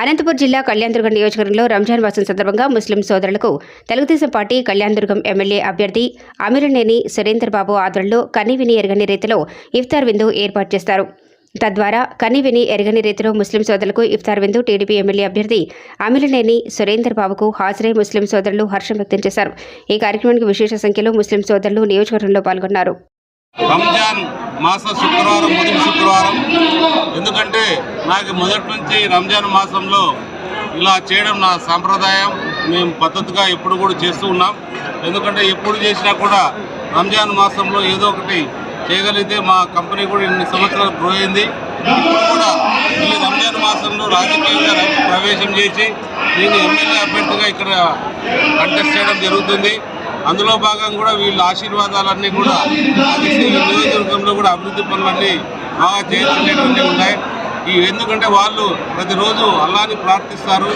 అనంతపురం జిల్లా కళ్యాణదుర్గం నియోజకవర్గంలో రంజాన్ మాసం సందర్భంగా ముస్లిం సోదరులకు తెలుగుదేశం పార్టీ కళ్యాణదుర్గం ఎమ్మెల్యే అభ్యర్థి అమీరనేని సురేందర్ బాబు ఆధ్వర్యంలో కనివిని ఎరగని రీతిలో ఇఫ్తార్ విందు ఏర్పాటు చేస్తారు. తద్వారా కనివిని ఎరగని రీతిలో ముస్లిం సోదరులకు ఇఫ్తార్ విందు టీడీపీ ఎమ్మెల్యే అభ్యర్థి అమిలనేని సురేందర్ బాబుకు హాజరై ముస్లిం సోదరులు హర్షం వ్యక్తం చేశారు. ఈ కార్యక్రమానికి విశేష సంఖ్యలో ముస్లిం సోదరులు నియోజకవర్గంలో పాల్గొన్నారు. రంజాన్ మాస శుక్రవారం మొదటి శుక్రవారం ఎందుకంటే నాకు మొదటి నుంచి రంజాన్ మాసంలో ఇలా చేయడం నా సాంప్రదాయం. మేము పద్ధతిగా ఎప్పుడు కూడా చేస్తూ ఉన్నాం. ఎందుకంటే ఎప్పుడు చేసినా కూడా రంజాన్ మాసంలో ఏదో ఒకటి చేయగలిగితే మా కంపెనీ కూడా ఇన్ని సంవత్సరాలు గ్రో అయింది. ఇప్పుడు కూడా ఈ రంజాన్ మాసంలో రాజకీయంగా ప్రవేశం చేసి నేను ఎమ్మెల్యే అభ్యర్థిగా ఇక్కడ కంటెస్ట్ చేయడం జరుగుతుంది. అందులో భాగంగా కూడా వీళ్ళ ఆశీర్వాదాలన్నీ కూడా ఈ నియోజకవర్గంలో కూడా అభివృద్ధి పనులన్నీ బాగా చేయించేటువంటి ఉన్నాయి. ఈ ఎందుకంటే వాళ్ళు ప్రతిరోజు అల్లాని ప్రార్థిస్తారు.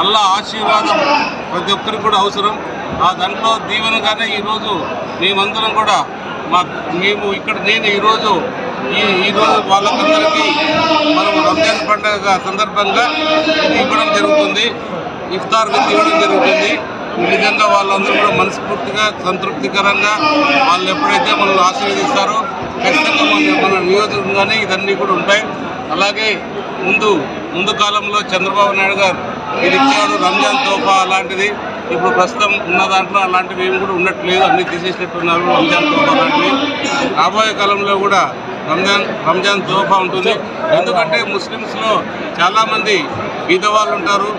అల్లా ఆశీర్వాదం ప్రతి ఒక్కరికి కూడా అవసరం. ఆ దాంట్లో దీవెనగానే ఈరోజు మేమందరం కూడా మా మేము ఇక్కడ నేను ఈరోజు ఈ ఈరోజు వాళ్ళకందరికీ మనం రంజాన్ పండుగ సందర్భంగా ఇది ఇవ్వడం జరుగుతుంది. ఇఫ్తార్ తీయడం ఇవ్వడం జరుగుతుంది. నిజంగా వాళ్ళందరూ కూడా మనస్ఫూర్తిగా సంతృప్తికరంగా వాళ్ళు ఎప్పుడైతే మనల్ని ఆశీర్వదిస్తారో ఖచ్చితంగా మన మన నియోజకవర్గంగానే ఇదన్నీ కూడా ఉంటాయి. అలాగే ముందు ముందు కాలంలో చంద్రబాబు నాయుడు గారు ఇది ఇచ్చాడు రంజాన్ తోఫా అలాంటిది. ఇప్పుడు ప్రస్తుతం ఉన్న దాంట్లో అలాంటివి ఏమి కూడా ఉండట్లేదు. అన్ని తీసేసినట్టున్నారు రంజాన్ తోఫా లాంటివి. రాబోయే కాలంలో కూడా రంజాన్ రంజాన్ తోఫా ఉంటుంది. ఎందుకంటే ముస్లిమ్స్లో చాలామంది బీదవాళ్ళు ఉంటారు.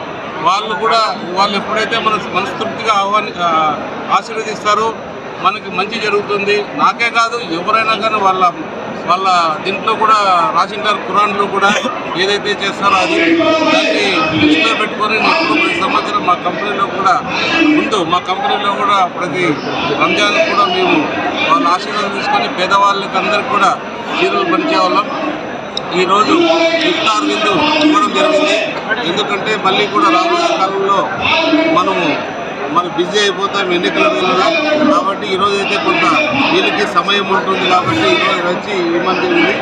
వాళ్ళు కూడా వాళ్ళు ఎప్పుడైతే మన మనస్ఫూర్తిగా ఆహ్వాని ఆశీర్వదిస్తారో మనకి మంచి జరుగుతుంది. నాకే కాదు ఎవరైనా కానీ వాళ్ళ వాళ్ళ దీంట్లో కూడా రాసింటారు ఖురాన్లో కూడా ఏదైతే చేస్తారో అది దాన్ని దృష్టిలో పెట్టుకొని నేను ప్రతి సంవత్సరం మా కంపెనీలో కూడా ముందు మా కంపెనీలో కూడా ప్రతి రంజాన్ కూడా మేము వాళ్ళ ఆశీర్వాదం తీసుకొని పేదవాళ్ళకి అందరికీ కూడా చీరలు పనిచేవాళ్ళం ఈరోజు ఇఫ్తార్ విందు ఇవ్వడం జరిగింది. ఎందుకంటే మళ్ళీ కూడా రాబోయే కాలంలో మనము మరి బిజీ అయిపోతాం ఎన్నికల కాబట్టి ఈరోజు అయితే కొంత వీళ్ళకి సమయం ఉంటుంది కాబట్టి ఈరోజు వచ్చి ఇవ్వడం జరిగింది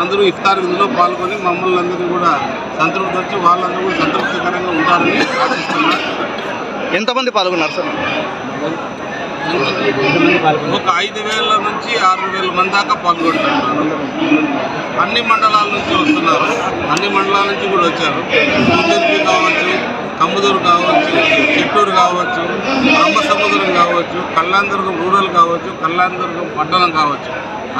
అందరూ ఇఫ్తార్ విందులో పాల్గొని మమ్మల్ని అందరినీ కూడా సంతృప్తి వచ్చి వాళ్ళందరూ కూడా సంతృప్తికరంగా ఉంటారని ఆశిస్తున్నారు ఎంతమంది పాల్గొన్నారు సార్? ఒక ఐదు వేల నుంచి ఆరు వేల మంది దాకా పాల్గొంటున్నారు. అన్ని మండలాల నుంచి వస్తున్నారు. అన్ని మండలాల నుంచి కూడా వచ్చారు. కావచ్చు కమ్ముదూరు కావచ్చు చిత్తూరు కావచ్చు బ్రహ్మసముద్రం కావచ్చు కళ్ళాందుర్గం రూరల్ కావచ్చు కళ్ళాందుర్గం పట్టణం కావచ్చు.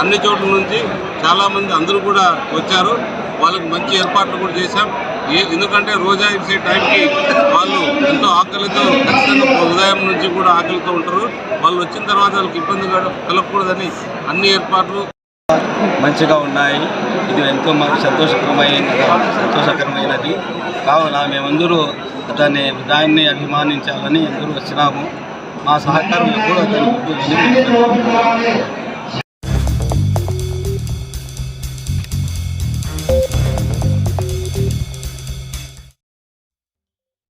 అన్ని చోట్ల నుంచి చాలామంది అందరూ కూడా వచ్చారు. వాళ్ళకి మంచి ఏర్పాట్లు కూడా చేశాం. ఏ ఎందుకంటే రోజా ఇచ్చే టైంకి వాళ్ళు ఎంతో ఆకలితో ఖచ్చితంగా ఉదయం నుంచి కూడా ఆకలితో ఉంటారు. వాళ్ళు వచ్చిన తర్వాత వాళ్ళకి ఇబ్బంది కలగకూడదని అన్ని ఏర్పాట్లు మంచిగా ఉన్నాయి. ఇది ఎంతో మాకు సంతోషకరమైన సంతోషకరమైనది. కావున మేమందరూ దాన్ని దాన్ని అభిమానించాలని అందరూ వచ్చినాము. మా సహకారం ఎప్పుడూ అతను